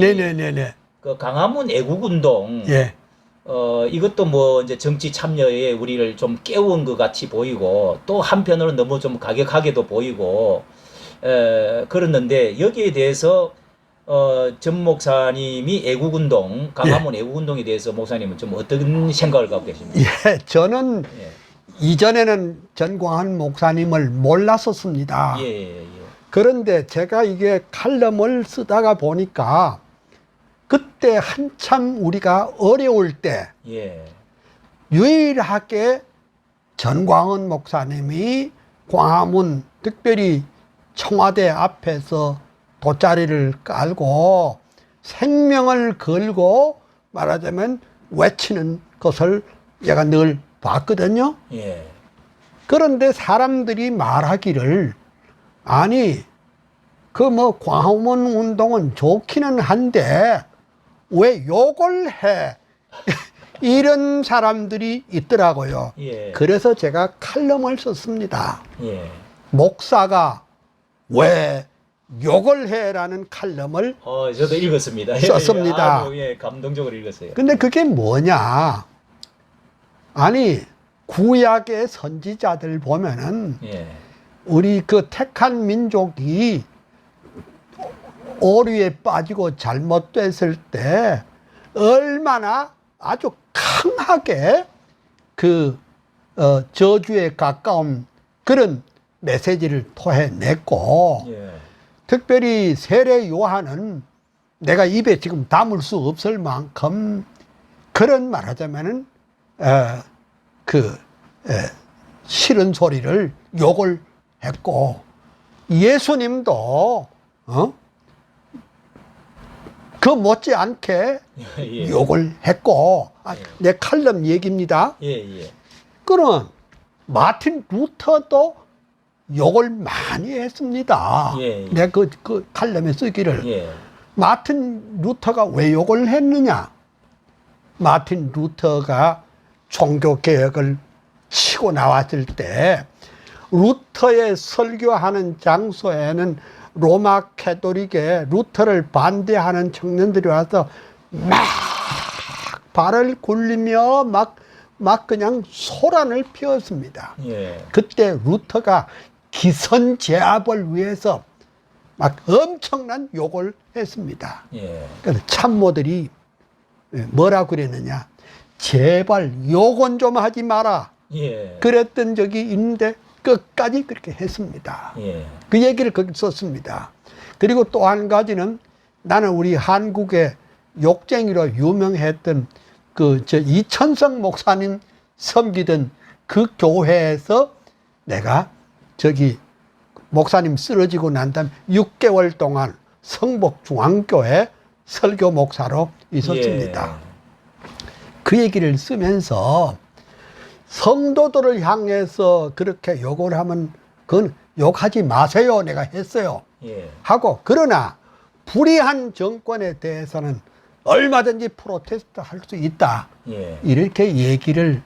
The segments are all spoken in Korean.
네네네네. 그 강화문 애국운동 예. 어 이것도 뭐 이제 정치 참여에 우리를 좀 깨운 것 같이 보이고 또 한편으로는 너무 좀 가격하게도 보이고 에 그랬는데 여기에 대해서 어 전 목사님이 애국운동 강화문 애국운동에 대해서 목사님은 좀 어떤 생각을 갖고 계십니까? 예. 저는 예. 이전에는 전광한 목사님을 몰랐었습니다. 예, 예, 예. 그런데 제가 이게 칼럼을 쓰다가 보니까 그때 한참 우리가 어려울 때 예. 유일하게 전광훈 목사님이 광화문 특별히 청와대 앞에서 돗자리를 깔고 생명을 걸고 말하자면 외치는 것을 제가 늘 봤거든요. 예. 그런데 사람들이 말하기를 아니 그 뭐 광화문 운동은 좋기는 한데 왜 욕을 해 이런 사람들이 있더라고요. 예. 그래서 제가 칼럼을 썼습니다. 예. 목사가 왜 욕을 해라는 칼럼을 어, 저도 읽었습니다. 예, 썼습니다. 아주, 예, 감동적으로 읽었어요. 근데 그게 뭐냐? 아니 구약의 선지자들 보면은 예. 우리 그 택한 민족이 오류에 빠지고 잘못됐을 때 얼마나 아주 강하게 그 어, 저주에 가까운 그런 메시지를 토해냈고 예. 특별히 세례 요한은 내가 입에 지금 담을 수 없을 만큼 그런 말하자면은 에, 그 에, 싫은 소리를 욕을 했고 예수님도 어? 그 못지않게 예. 욕을 했고 아, 예. 내 칼럼 얘기입니다. 예, 예. 그런 마틴 루터도 욕을 많이 했습니다. 예, 예. 내가 그, 그 칼럼에 쓰기를 예. 마틴 루터가 왜 욕을 했느냐? 마틴 루터가 종교 개혁을 치고 나왔을 때 루터의 설교하는 장소에는 로마 캐토릭에 루터를 반대하는 청년들이 와서 막 발을 굴리며 막, 막 그냥 소란을 피웠습니다. 예. 그때 루터가 기선 제압을 위해서 막 엄청난 욕을 했습니다. 예. 그래서 참모들이 뭐라 그랬느냐. 제발 욕은 좀 하지 마라. 예. 그랬던 적이 있는데 끝까지 그렇게 했습니다. 예. 그 얘기를 거기 썼습니다. 그리고 또 한 가지는 나는 우리 한국의 욕쟁이로 유명했던 그 저 이천성 목사님 섬기던 그 교회에서 내가 저기 목사님 쓰러지고 난 다음 6개월 동안 성복 중앙교회 설교 목사로 있었습니다. 그 얘기를 쓰면서 성도들을 향해서 그렇게 욕을 하면 그건 욕하지 마세요. 내가 했어요. 예. 하고 그러나 불의한 정권에 대해서는 얼마든지 프로테스트 할 수 있다. 예. 이렇게 얘기를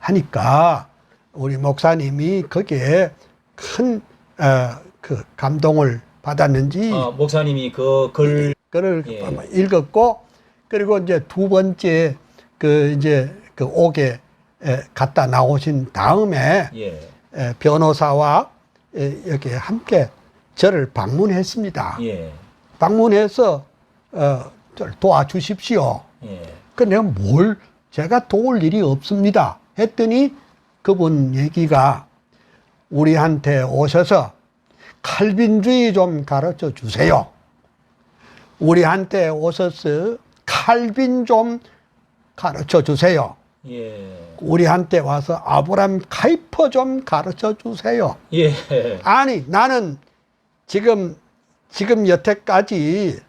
하니까 우리 목사님이 거기에 큰, 어, 그 감동을 받았는지 아, 목사님이 그 글, 그를 예. 읽었고 그리고 이제 두 번째 그 이제 그 옥에 에, 갔다 나오신 다음에 예. 에, 변호사와 에, 여기 함께 저를 방문했습니다. 예. 방문해서 어, 저를 도와주십시오. 예. 그 내가 뭘 제가 도울 일이 없습니다. 했더니 그분 얘기가 우리한테 오셔서 칼빈주의 좀 가르쳐 주세요. 우리한테 오셔서 칼빈 좀 가르쳐 주세요. 예. 우리 한테 와서 아브람 카이퍼 좀 가르쳐 주세요. 예. 아니 나는 지금 지금 여태까지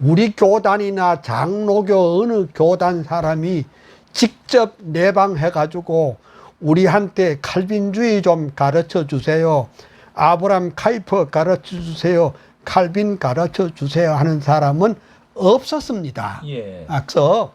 우리 교단이나 장로교 어느 교단 사람이 직접 내방해 가지고 우리한테 칼빈주의 좀 가르쳐 주세요. 아브람 카이퍼 가르쳐 주세요. 칼빈 가르쳐 주세요 하는 사람은 없었습니다. 예. 아, 그래서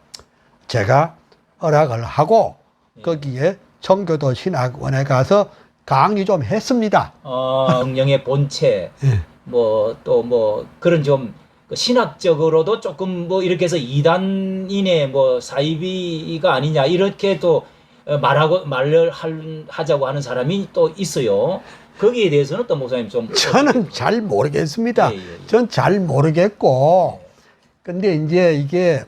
제가 허락을 하고 거기에 청교도 신학원에 가서 강의 좀 했습니다. 어, 성령의 본체, 예. 뭐, 또 뭐, 그런 좀그 신학적으로도 조금 뭐 이렇게 해서 이단인의 뭐 사이비가 아니냐 이렇게 또 어, 말하고 말을 할, 하자고 하는 사람이 또 있어요. 거기에 대해서는 또 목사님 좀 저는 잘 모르겠습니다. 예, 예, 예. 전잘 모르겠고, 근데 이제 이게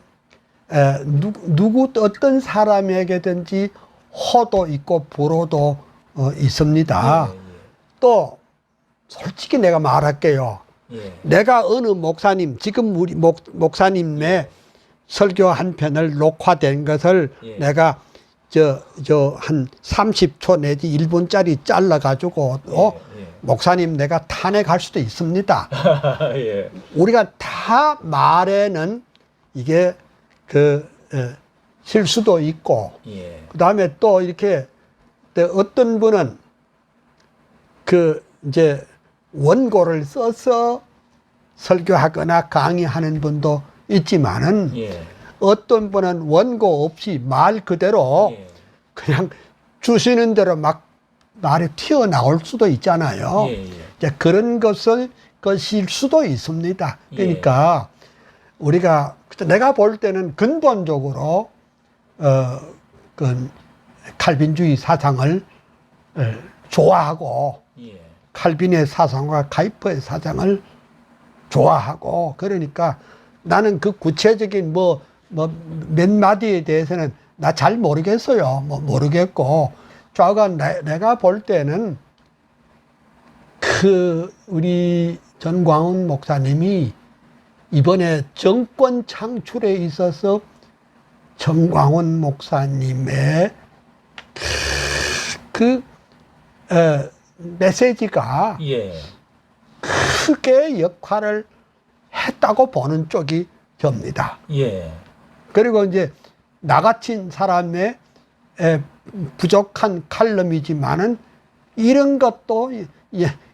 에, 누, 누구 어떤 사람에게든지 호도 있고 불호도 어, 있습니다. 또 솔직히 내가 말할게요. 예, 예. 내가 어느 목사님 지금 우리 목, 목사님의 설교 한 편을 녹화된 것을 예. 내가 저 저 한 30초 내지 1분짜리 잘라 가지고 어 예, 예. 목사님 내가 탄핵할 수도 있습니다. 예. 우리가 다 말에는 이게 그 에, 실수도 있고 예. 그 다음에 또 이렇게 또 어떤 분은 그 이제 원고를 써서 설교하거나 강의하는 분도 있지만은 예. 어떤 분은 원고 없이 말 그대로 예. 그냥 주시는 대로 막 말이 튀어나올 수도 있잖아요. 예, 예. 이제 그런 것을 것일 수도 있습니다. 예. 그러니까 우리가 내가 볼 때는 근본적으로 어그 칼빈주의 사상을 에, 좋아하고 예. 칼빈의 사상과 카이퍼의 사상을 좋아하고 그러니까 나는 그 구체적인 뭐 뭐 몇 마디에 대해서는 나 잘 모르겠어요. 뭐 모르겠고 좌우간 내, 내가 볼 때는 그 우리 전광훈 목사님이 이번에 정권 창출에 있어서 전광훈 목사님의 그 에, 메시지가 예. 크게 역할을 했다고 보는 쪽이 접니다. 예. 그리고 이제 나같은 사람의 에, 부족한 칼럼이지만은 이런 것도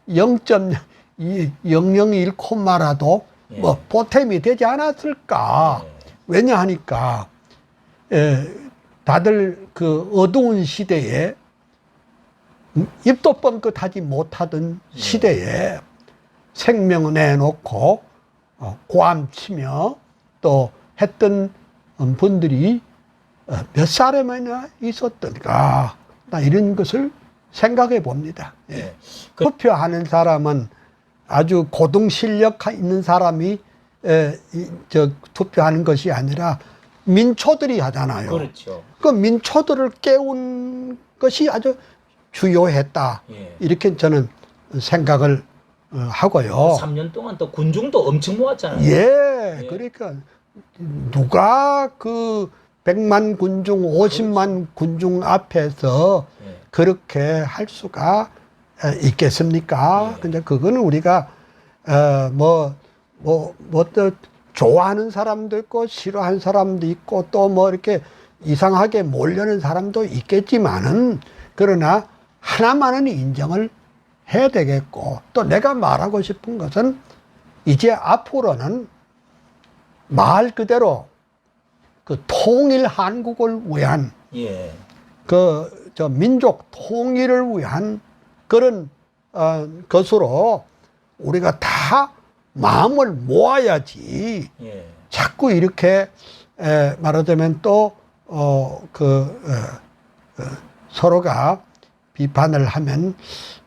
0.001 콤마라도 예. 뭐 보탬이 되지 않았을까. 왜냐하니까 에, 다들 그 어두운 시대에 입도 뻥끗하지 못하던 예. 시대에 생명을 내놓고 어, 고함치며 또 했던 분들이 어, 몇 사람이나 있었던가 나 이런 것을 생각해 봅니다. 예. 예. 그- 투표하는 사람은 아주 고등 실력 있는 사람이 에, 이, 저 투표하는 것이 아니라 민초들이 하잖아요. 그렇죠. 그 민초들을 깨운 것이 아주 주요했다. 예. 이렇게 저는 생각을 어, 하고요. 3년 동안 또 군중도 엄청 모았잖아요. 예, 예. 그러니까 누가 그 100만 군중, 50만 군중 앞에서 예. 그렇게 할 수가 어, 있겠습니까? 예. 근데 그거는 우리가 어뭐뭐 뭐 또 좋아하는 사람도 있고 싫어하는 사람도 있고 또 뭐 이렇게 이상하게 몰려는 사람도 있겠지만은 그러나 하나만은 인정을 해야 되겠고 또 내가 말하고 싶은 것은 이제 앞으로는 말 그대로 그 통일 한국을 위한 예. 그저 민족 통일을 위한 그런 어, 것으로 우리가 다 마음을 모아야지 예. 자꾸 이렇게 에, 말하자면 또어그 어, 서로가 비판을 하면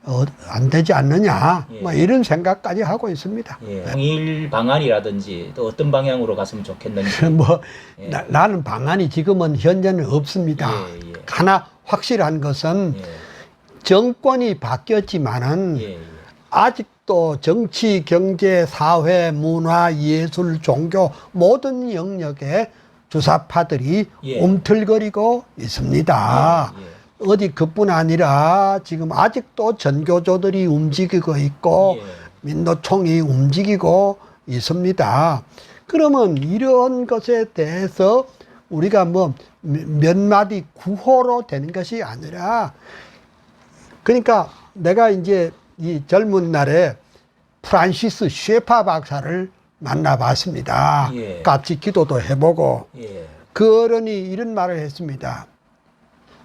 어, 안 되지 않느냐 예. 뭐 이런 생각까지 하고 있습니다. 예. 통일 방안이라든지 또 어떤 방향으로 갔으면 좋겠는지. 뭐 예. 나, 나는 방안이 지금은 현재는 없습니다. 예, 예. 하나 확실한 것은 예. 정권이 바뀌었지만은 예. 예. 아직도 정치, 경제, 사회, 문화, 예술, 종교 모든 영역에 주사파들이 예. 움틀거리고 있습니다. 예, 예. 어디 그뿐 아니라 지금 아직도 전교조들이 움직이고 있고 예. 민노총이 움직이고 있습니다. 그러면 이런 것에 대해서 우리가 뭐 몇 마디 구호로 되는 것이 아니라 그러니까 내가 이제 이 젊은 날에 프란시스 쉐파 박사를 만나봤습니다. 예. 같이 기도도 해보고 예. 그 어른이 이런 말을 했습니다.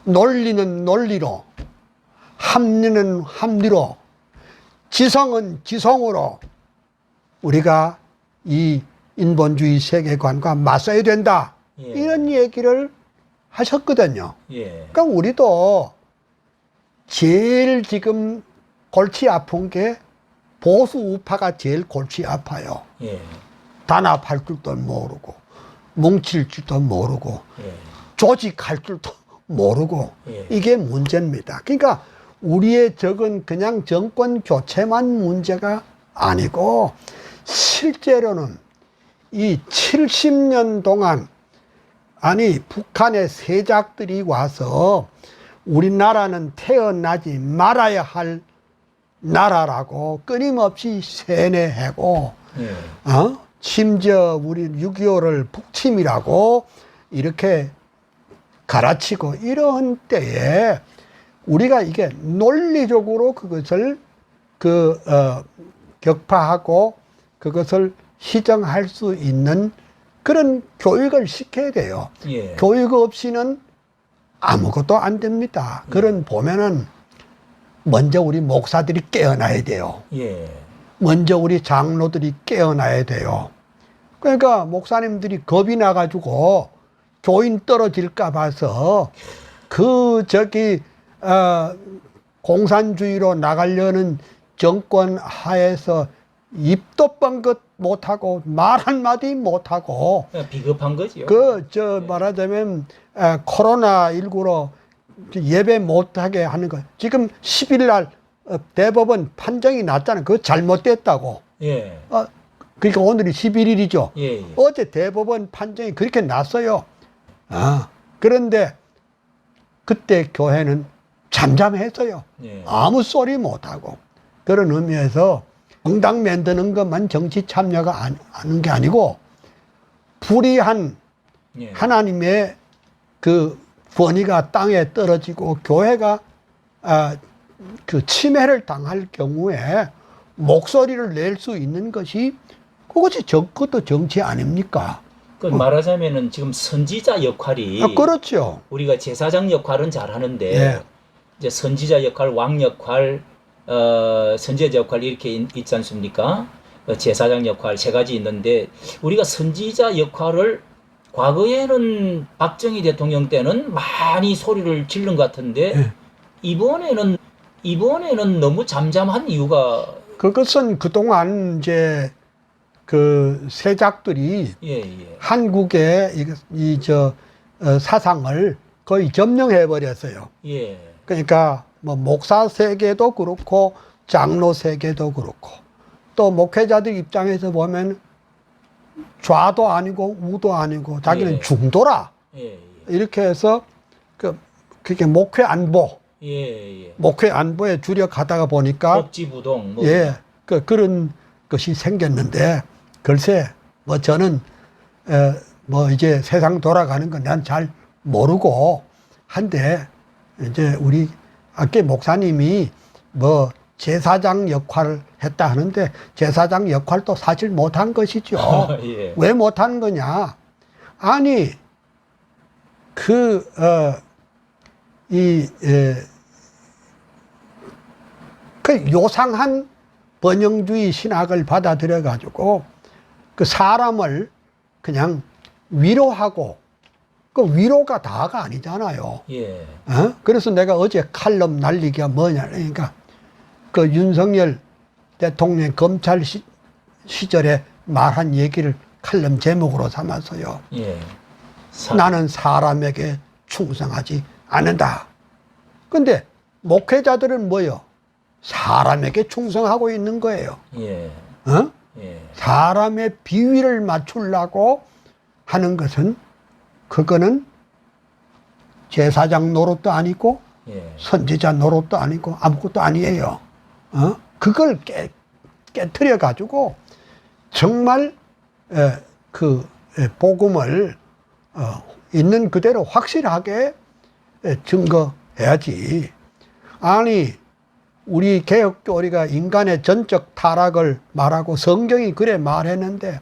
논리는 논리로, 합리는 합리로, 지성은 지성으로 우리가 이 인본주의 세계관과 맞서야 된다. 예. 이런 얘기를 하셨거든요. 예. 그러니까 우리도 제일 지금 골치 아픈 게 보수 우파가 제일 골치 아파요. 예. 단합할 줄도 모르고 뭉칠 줄도 모르고 예. 조직할 줄도 모르고 예. 이게 문제입니다. 그러니까 우리의 적은 그냥 정권 교체만 문제가 아니고 실제로는 이 70년 동안 아니 북한의 세작들이 와서 우리나라는 태어나지 말아야 할 나라라고 끊임없이 세뇌하고 예. 어? 심지어 우리 6.25를 북침이라고 이렇게 가르치고 이런 때에 우리가 이게 논리적으로 그것을 그, 어, 격파하고 그것을 시정할 수 있는 그런 교육을 시켜야 돼요. 예. 교육 없이는 아무것도 안 됩니다. 그런 보면은 먼저 우리 목사들이 깨어나야 돼요. 예. 먼저 우리 장로들이 깨어나야 돼요. 그러니까 목사님들이 겁이 나가지고 교인 떨어질까 봐서 그 저기 어, 공산주의로 나가려는 정권 하에서 입도 뻥긋 못하고 말 한마디 못하고 그냥 비겁한 거지요. 그 저 말하자면 에, 코로나 19로 예배 못하게 하는 거 지금 10일 날 어, 대법원 판정이 났잖아요. 그거 잘못됐다고. 예. 어, 그러니까 오늘이 11일이죠. 예. 예. 어제 대법원 판정이 그렇게 났어요. 아, 그런데 그때 교회는 잠잠했어요. 예. 아무 소리 못하고. 그런 의미에서 정당 만드는 것만 정치 참여가 안- 하는 게 아니고 불의한 예. 하나님의 그 권위가 땅에 떨어지고 교회가 아, 그 침해를 당할 경우에 목소리를 낼 수 있는 것이 그것이 정, 그것도 정치 아닙니까? 그 말하자면은 지금 선지자 역할이 아, 그렇죠. 우리가 제사장 역할은 잘하는데 예. 이제 선지자 역할, 왕 역할, 어, 선지자 역할 이렇게 있, 있지 않습니까? 어, 제사장 역할 세 가지 있는데 우리가 선지자 역할을 과거에는 박정희 대통령 때는 많이 소리를 지른 것 같은데 예. 이번에는 이번에는 너무 잠잠한 이유가 그것은 그동안 이제 그 세작들이 예, 예. 한국의 이저 어, 사상을 거의 점령해 버렸어요. 예. 그러니까 뭐 목사 세계도 그렇고 장로 세계도 그렇고 또 목회자들 입장에서 보면 좌도 아니고 우도 아니고 자기는 예. 중도라 예, 예. 이렇게 해서 그 그게 목회 안보 예, 예. 목회 안보에 주력하다가 보니까 복지부동 뭐 예, 그 그런 것이 생겼는데 글쎄 뭐 저는 에, 뭐 이제 세상 돌아가는 건 난 잘 모르고 한데 이제 우리 아께 목사님이 뭐 제사장 역할을 했다 하는데 제사장 역할도 사실 못한 것이죠. 예. 왜 못하는 거냐? 아니, 그, 어, 이, 에, 그 요상한 번영주의 신학을 받아들여 가지고 그 사람을 그냥 위로하고 그 위로가 다가 아니잖아요. 예. 어? 그래서 내가 어제 칼럼 날리기가 뭐냐. 그러니까 그 윤석열 대통령 검찰 시, 시절에 말한 얘기를 칼럼 제목으로 삼았어요. 예. 사- 나는 사람에게 충성하지 않는다. 근데 목회자들은 뭐요? 사람에게 충성하고 있는 거예요. 예. 어? 예. 사람의 비위를 맞추려고 하는 것은 그거는 제사장 노릇도 아니고 예. 선지자 노릇도 아니고 아무것도 아니에요. 어? 그걸 깨, 깨뜨려 가지고 정말 에, 그 에, 복음을 어, 있는 그대로 확실하게 에, 증거해야지. 아니 우리 개혁교리가 인간의 전적 타락을 말하고 성경이 그래 말했는데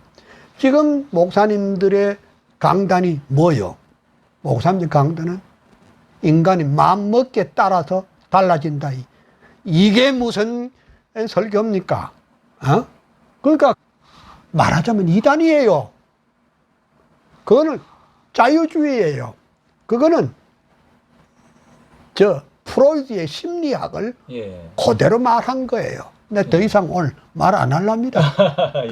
지금 목사님들의 강단이 뭐요? 목사님들 강단은 인간이 마음먹기에 따라서 달라진다. 이- 이게 무슨 설교입니까? 어? 그러니까 말하자면 이단이에요. 그거는 자유주의예요. 그거는 저 프로이드의 심리학을 예. 그대로 말한 거예요. 근데 더 이상 오늘 말 안 할랍니다.